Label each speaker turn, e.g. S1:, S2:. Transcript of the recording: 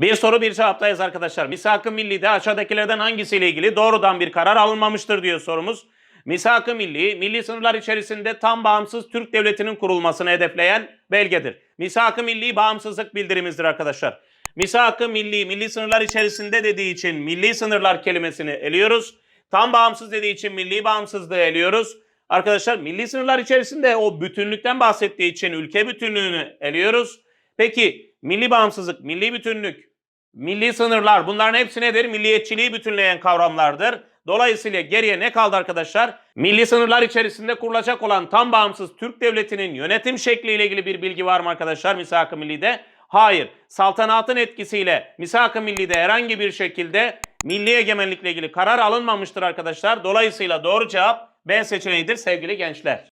S1: Bir soru bir cevaptayız arkadaşlar. Misak-ı Milli'de aşağıdakilerden hangisiyle ilgili doğrudan bir karar alınmamıştır diyor sorumuz. Misak-ı Milli, milli sınırlar içerisinde tam bağımsız Türk Devleti'nin kurulmasını hedefleyen belgedir. Misak-ı Milli bağımsızlık bildirimizdir arkadaşlar. Misak-ı Milli, milli sınırlar içerisinde dediği için milli sınırlar kelimesini eliyoruz. Tam bağımsız dediği için milli bağımsızlığı eliyoruz. Arkadaşlar milli sınırlar içerisinde o bütünlükten bahsettiği için ülke bütünlüğünü eliyoruz. Peki milli bağımsızlık, milli bütünlük, milli sınırlar bunların hepsi nedir? Milliyetçiliği bütünleyen kavramlardır. Dolayısıyla geriye ne kaldı arkadaşlar? Milli sınırlar içerisinde kurulacak olan tam bağımsız Türk Devleti'nin yönetim şekliyle ilgili bir bilgi var mı arkadaşlar Misak-ı Milli'de? Hayır. Saltanatın etkisiyle Misak-ı Milli'de herhangi bir şekilde milli egemenlikle ilgili karar alınmamıştır arkadaşlar. Dolayısıyla doğru cevap B seçeneğidir sevgili gençler.